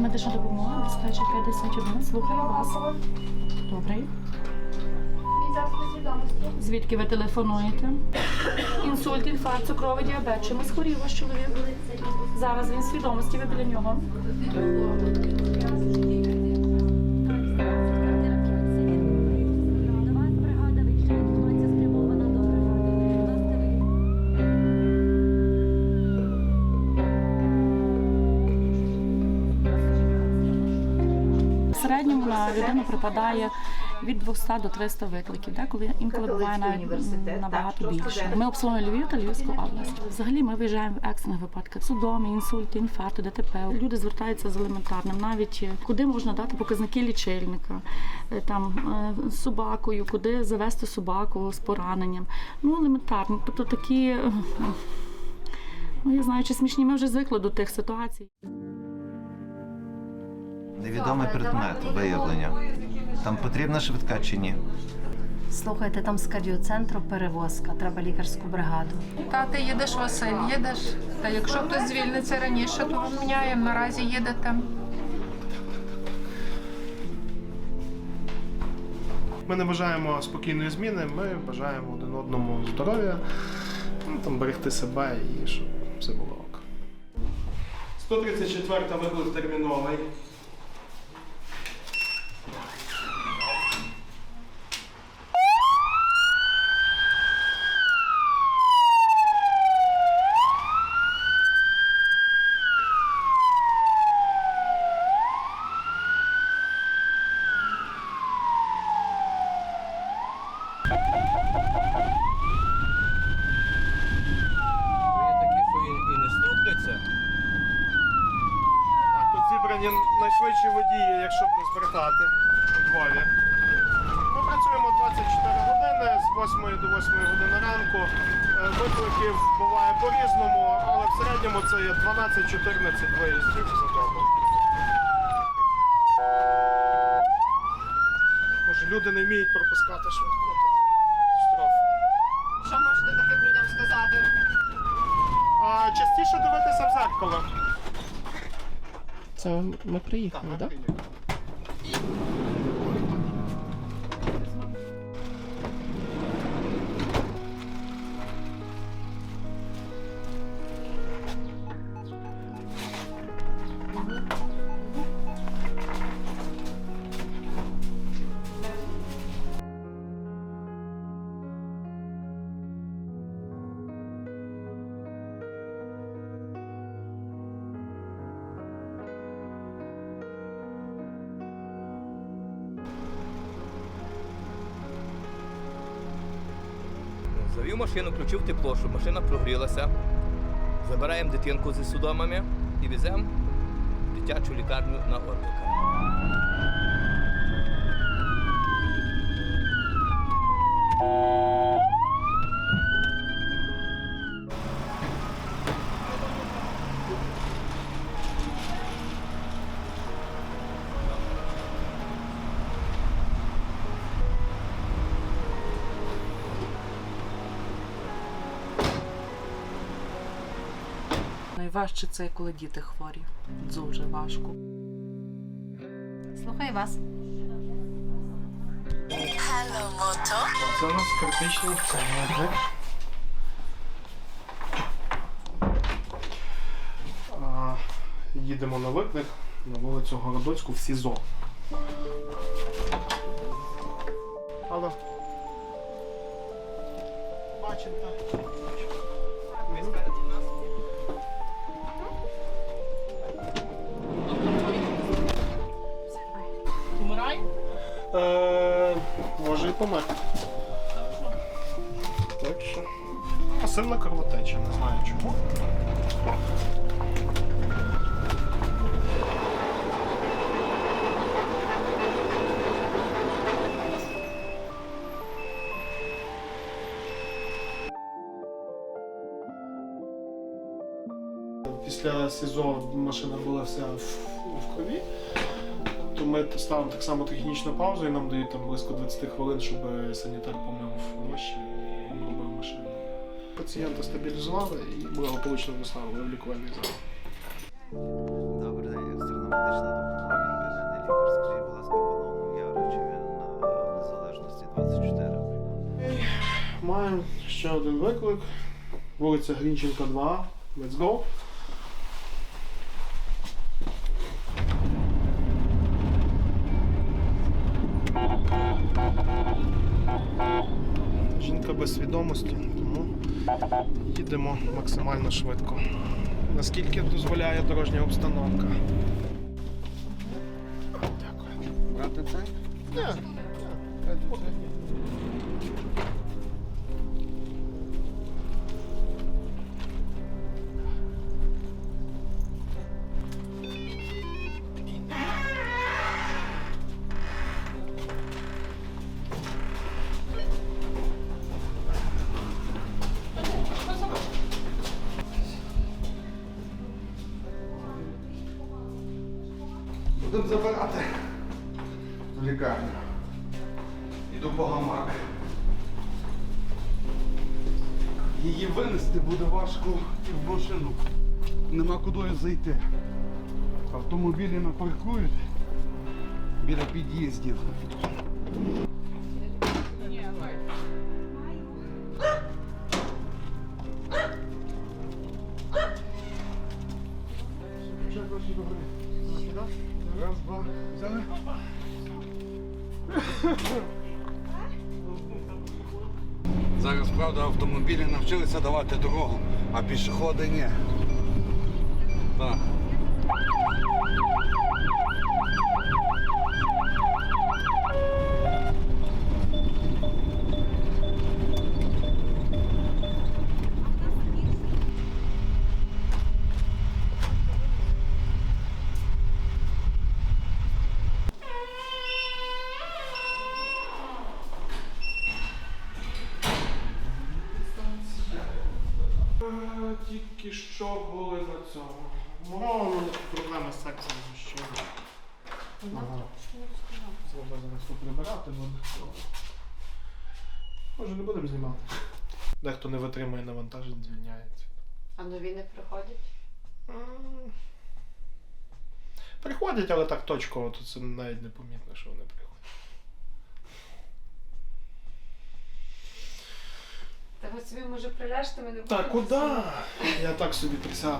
Швидка медична допомога, диспетчер 51. Слухаю вас. Добрий. Звідки ви телефонуєте? Інсульт, інфаркт, цукровий діабет. Чимось схворів ваш чоловік? Зараз він свідомості, ви біля нього. В середньому на людину припадає від 200 до 300 викликів, да, коли інколи буває навіть набагато більше. Ми обслуговуємо Львів та Львівську область. Взагалі ми виїжджаємо в екстрених випадках судоми, інсульти, інфаркти, ДТП. Люди звертаються з елементарним, навіть е, куди можна дати показники лічильника, е, там е, з собакою, куди завести собаку з пораненням. Ну елементарно, тобто такі. е, Ну, я знаю, чи смішні, ми вже звикли до тих ситуацій. Невідомий предмет виявлення. Там потрібна швидка чи ні? Слухайте, там з кардіоцентру перевозка, треба лікарську бригаду. Та ти їдеш, Василь, їдеш. Та якщо хтось звільниться раніше, то міняємо. Наразі їдете. Ми не бажаємо спокійної зміни, ми бажаємо один одному здоров'я, ну, там, берегти себе і щоб все було ок. 134 виклик терміновий. Є такі, що і, і не ступляться. Зібрані найшвидші водії, якщо б не збрехати у Львові. Ми працюємо 24 години з 8 до 8 години ранку. Е, Викликів буває по-різному, але в середньому це є 12-14 виїздів за добу. Може, люди не вміють пропускати швидко. Катастрофа. Що можете таким людям сказати? А частіше дивитися в зеркало. Це ми приїхали, так? Завів машину, включив тепло, щоб машина прогрілася. Забираємо дитинку зі судомами і веземо дитячу лікарню на Орлика. Найважче це коли діти хворі. Дуже важко. Слухаю вас. Це у нас критичний центр. А, Їдемо на виклик на вулицю Городоцьку в СІЗО. Алло. Бачимо, і помер. Так що. Пасивна кровотеча, не знаю чому. Після СІЗО машина була вся в, в крові. То ми ставимо так само технічну паузу і нам дають там близько 20 хвилин, щоб санітар помив ноші і обробив машину. Пацієнта стабілізували і благополучно доставили в лікувальний зал. Добрий день, екстрена медична допомога відповідальний лікар. Скажіть, будь ласка, пановну Яричеві на незалежності 24. Маємо ще один виклик. Вулиця Грінченка 2. Let's go. Без свідомості, тому їдемо максимально швидко. Наскільки дозволяє дорожня обстановка. Дякую. Брати це? Ні, Будемо забирати в лікарню. Іду по гамак. Її винести буде важко і в машину. Нема куди зайти. Автомобілі напаркують біля під'їздів. Раз, два. Взяли? Зараз, правда, автомобілі навчилися давати дорогу, а пішоходи ні. Так. Тільки що були на цьому. Мова у мене проблеми з секцією мужчин. Ага. Треба зараз поприбирати буде. Може не будемо знімати. Дехто не витримує навантажень, звільняється. А нові не приходять? М. Приходять, але так точково, то це навіть непомітно, що вони приходять. Та ви собі може приляжте, мене. не Та куди? Я так собі присяду.